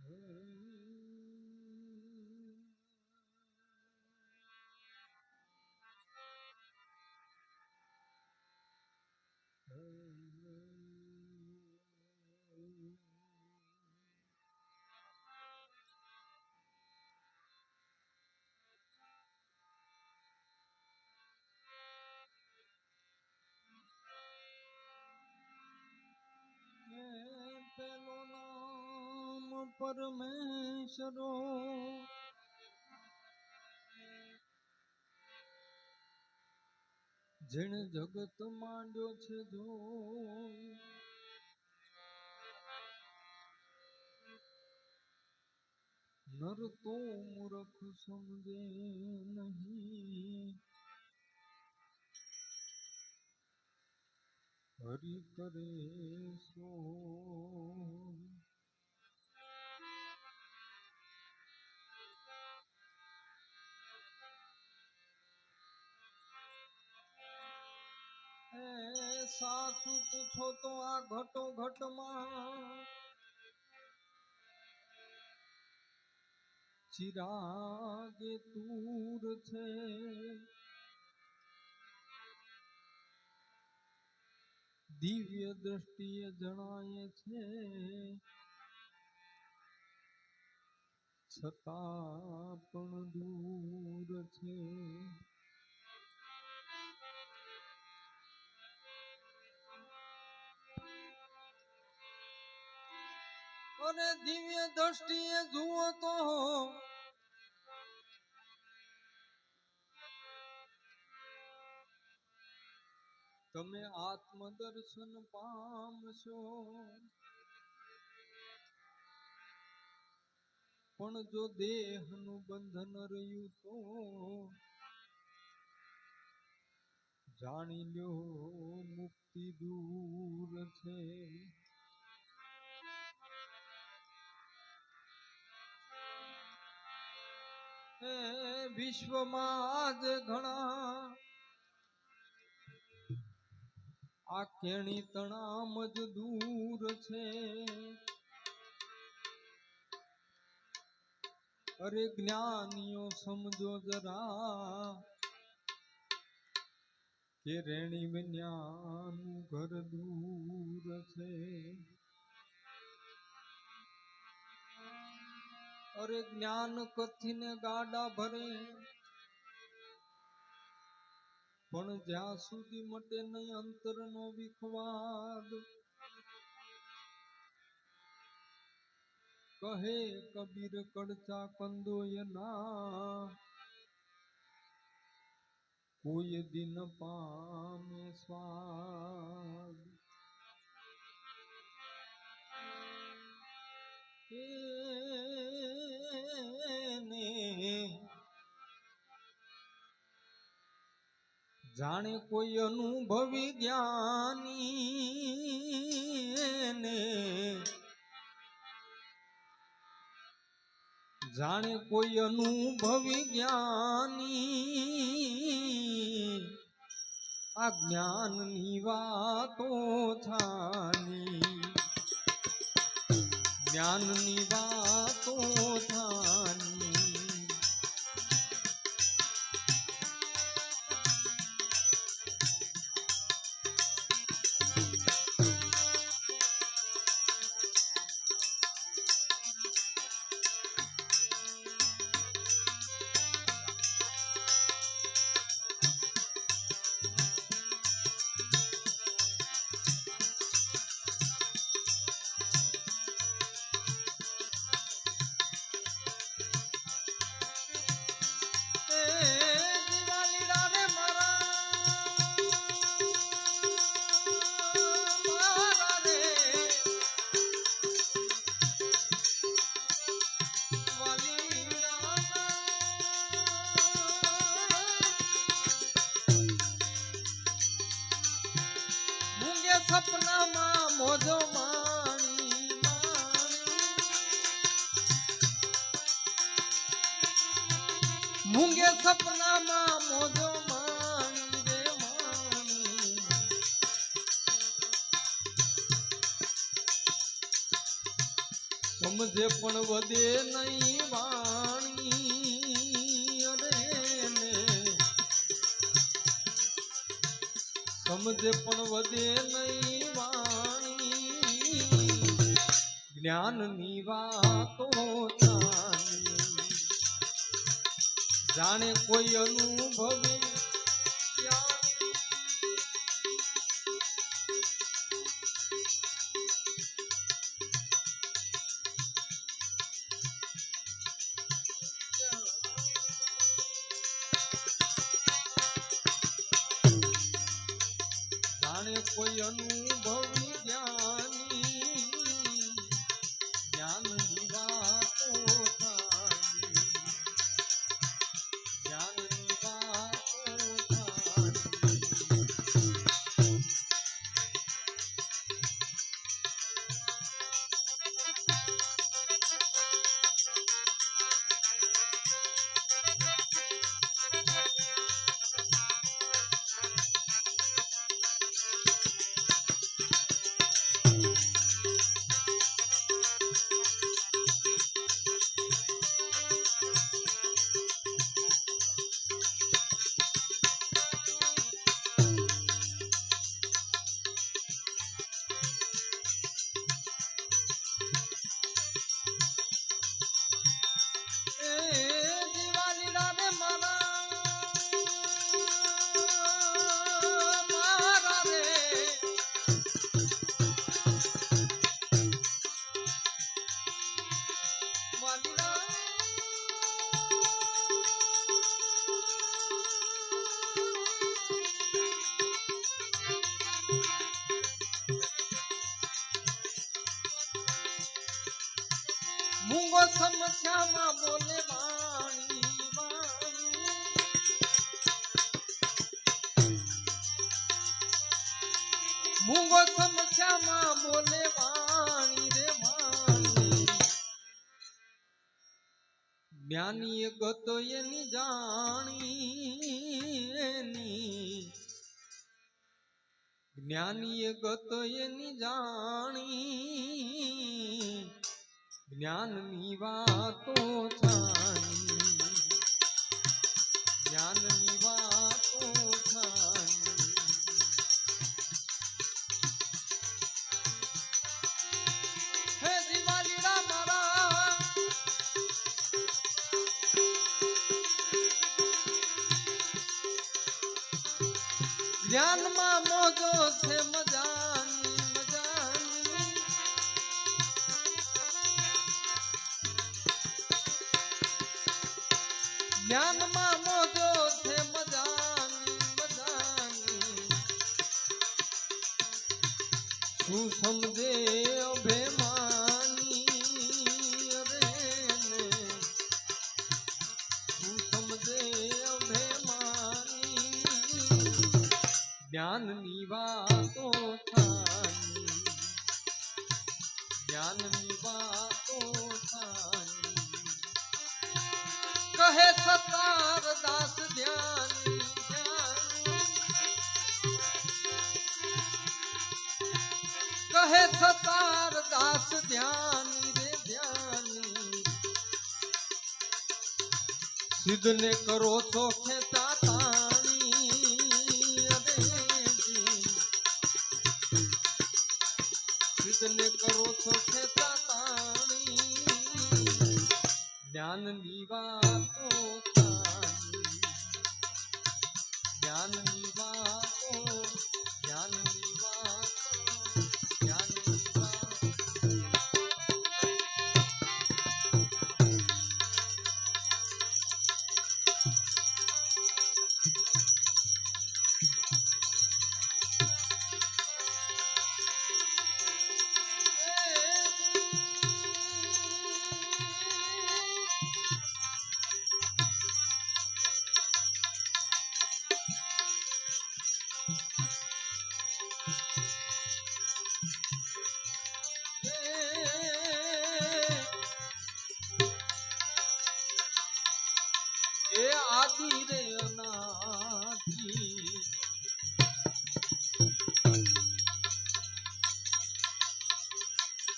Mm-hmm. પરમેશ્વરો. જેણે જગત માંડ્યો છે જો. નર તો મૂર્ખ સમજે નહીં. હરિ કરે સો. સાચું પૂછો તો આ ઘટો ઘટમાં. ચિરાગે તૂર છે. દિવ્ય દ્રષ્ટિએ જણાય છે. છતાં પણ દૂર છે. અને દિવ્ય દ્રષ્ટિએ જુઓ તો તમે આત્મદર્શન પામશો પણ જો દેહનું બંધન રહ્યું તો જાણી લ્યો મુક્તિ દૂર છે. વિશ્વમાં ઘણા. આ કેણી તણામ જ દૂર છે. અરે જ્ઞાનીઓ, સમજો જરા કે રેણી વિન્યાનું ઘર દૂર છે. અરે જ્ઞાન કથીને ગાડા ભરે પણ જ્યાં સુધી મટે નહીં અંતરનો વિખવાદ કહે કબીર કડચા કંદોય ના કોઈ દિન પામે સ્વાદ એને જાણે કોઈ અનુભવી જ્ઞાની ને જાણે કોઈ અનુભવી જ્ઞાની આ જ્ઞાનની વાતો થાની જ્ઞાનની વાતો થાની સપનામાં મોજો માણી મૂંગે સપનામાં મોજો માણી રે માણી. સમજે પણ વધે નહીં વાણી સમજે પણ વધે નહીં વાણી. જ્ઞાનની વાતો જાણે. કોઈ અનુભવી જ્ઞાની એ ગતો એની જાણી, એની જ્ઞાની એ ગતો એની જાણી, જ્ઞાનની વાતો જાણી, જ્ઞાનની છે મજાની મજાની. જ્ઞાનમાં મોજો છે મજાની મજાની. શું સમજે અભિમાની જ્ઞાનની વાતો થાની જ્ઞાનની વાતો થાની કહે સતાર દાસ ધ્યાની કહે સતાર દાસ ધ્યાની રે ધ્યાની સિદ્ધને કરો છો ખેતા જ્ઞાનની વાતો જ્ઞાનની વાતો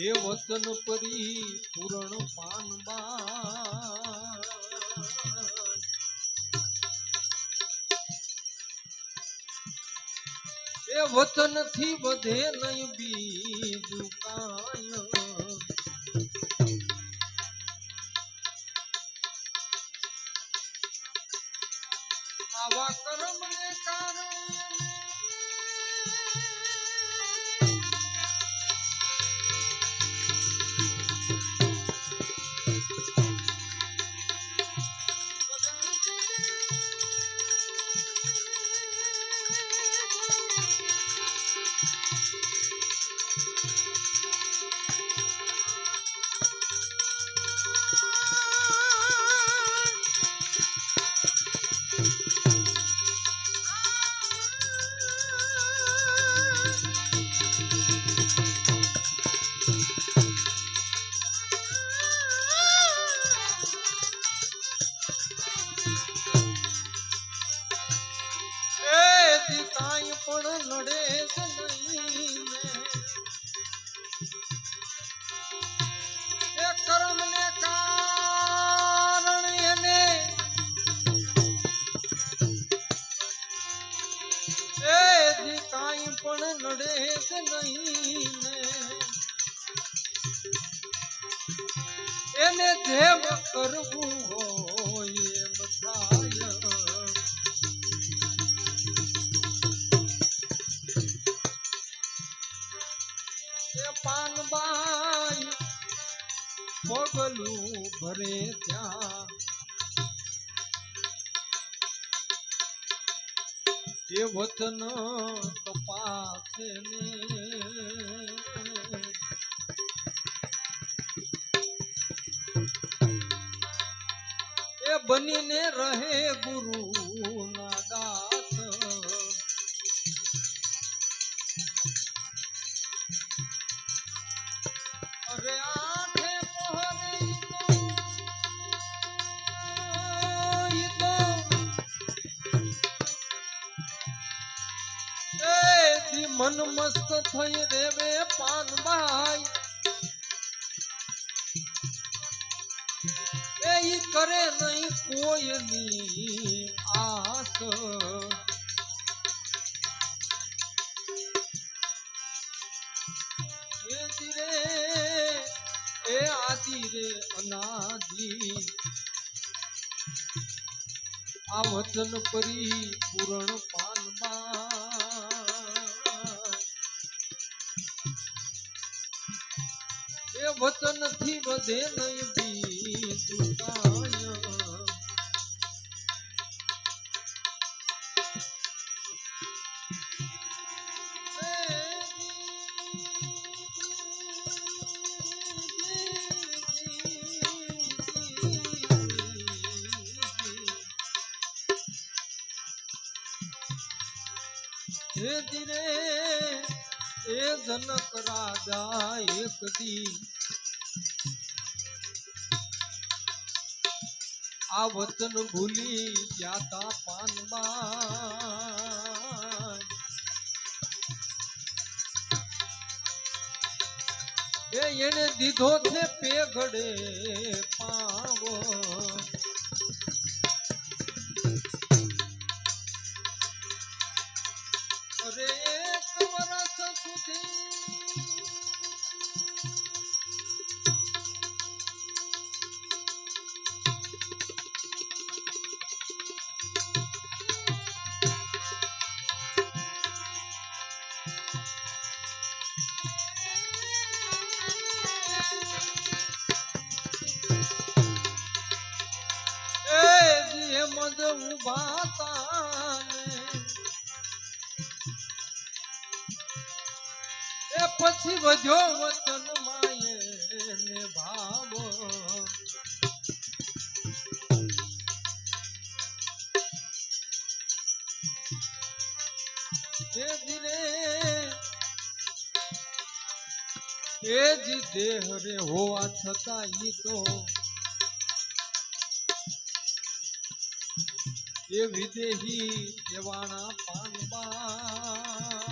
હે વચન પરી પૂરણ પાનબા એ વચનથી વધે નહીં બીજું કાય પાનબાઈ પગલું ભરે ત્યાં. એ વચન તપાસે એ બનીને રહે ગુરુ મન મસ્ત થઈ રેવે પાનભાઈ એ કરે નહીં કોઈની આસ. એ આદિ રે અનાદિ આ વચન પરી પૂરણ એ વચનથી વધે નહીં કાંય. ધીરે એ જનક રાજા એક દી આ વતન ભૂલી ગયા તા પાનબા એ એને દીધો છે પેગડે પાવો લાવો. એ દિને દેહ રે હોવા છતાં ઈ તો એ વિદેહી દેવાના પાન બા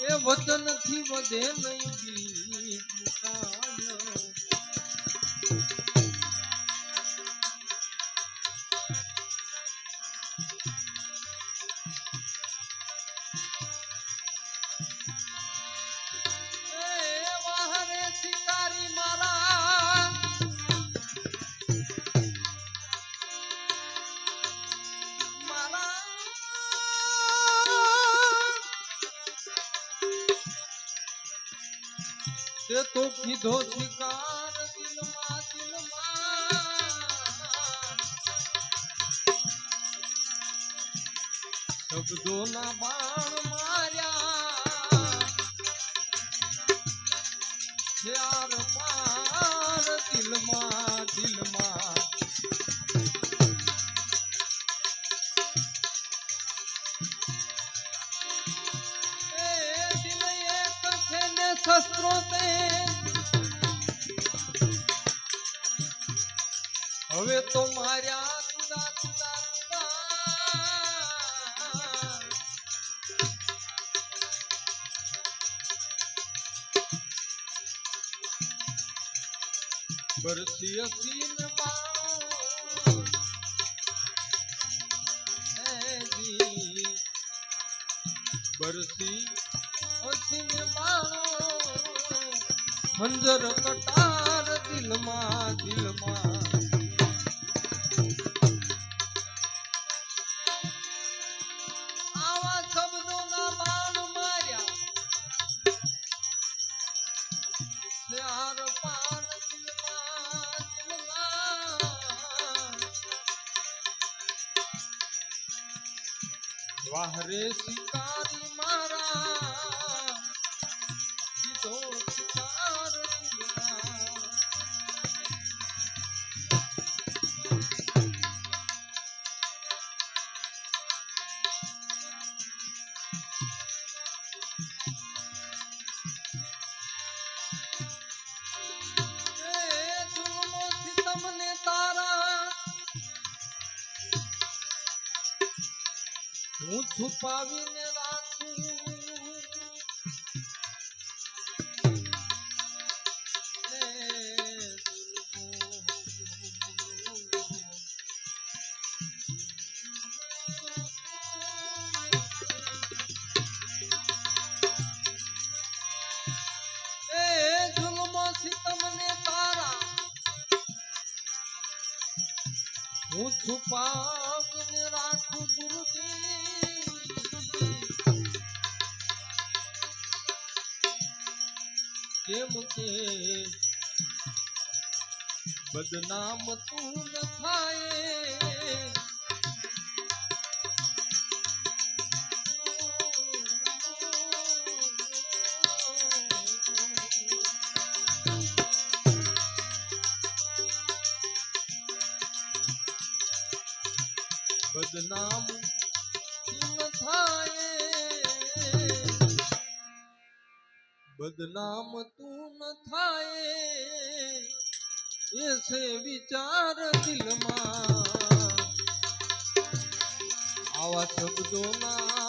એ વતનથી વધે નહીં દોના બાણ માર્યા ચાર પાર દિલમાં દિલમાં શસ્ત્રો તે. હવે તો માર્યા બરસી ઓછી બાણો મંજર કટાર દિલમાં દિલમાં. Parece. છુપાવીને રાખું હું છુપાવીને રાખું ગુરુજી કેમ કે બદનામ તું ન થાય. બદનામ થાય. બદનામ થાય એસે વિચાર દિલમાં. આવા શબ્દોના